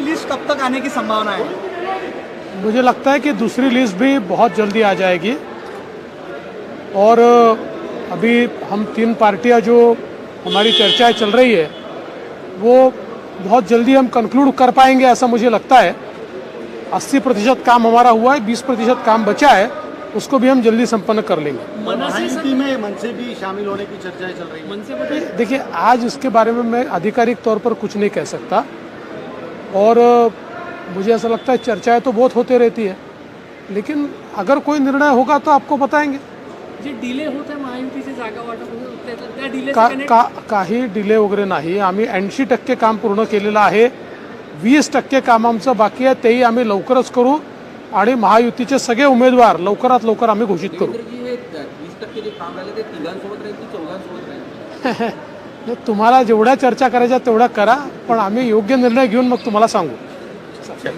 कब तक आने की संभावना है? मुझे लगता है कि दूसरी लिस्ट भी बहुत जल्दी आ जाएगी। और अभी हम तीन पार्टियाँ जो हमारी चर्चाएँ चल रही है वो बहुत जल्दी हम कंक्लूड कर पाएँगे ऐसा मुझे लगता है। 80 प्रतिशत काम हमारा हुआ है 20 प्रतिशत काम बचा है उसको भी हम जल्दी संपन्न कर लेंगे। महायुति में मन से भी शामिल होने की चर्चाएँ चल रही हैं। देखिए आज इसके बारे में मैं आधिकारिक तौर पर कुछ नहीं कह सकता। और मुझे ऐसा लगता है चर्चाएं तो बहुत होते रहती है लेकिन अगर कोई निर्णय होगा तो आपको बताएंगे। जे डिले होत आहे महायुतीचे जागा वाटप त्या डिले का का काही डिले वगैरे नाही आम्ही ऐंशी टक्के काम पूर्ण केलेलं आहे वीस टक्के काम आमचं बाकी आहे तेही आम्ही लवकरच करू आणि महायुतीचे सगळे उमेदवार लवकरात लवकर आम्ही घोषित करू. तुम्हाला जेवढ्या चर्चा करायच्या तेवढ्या करा पण आम्ही योग्य निर्णय घेऊन मग तुम्हाला सांगू.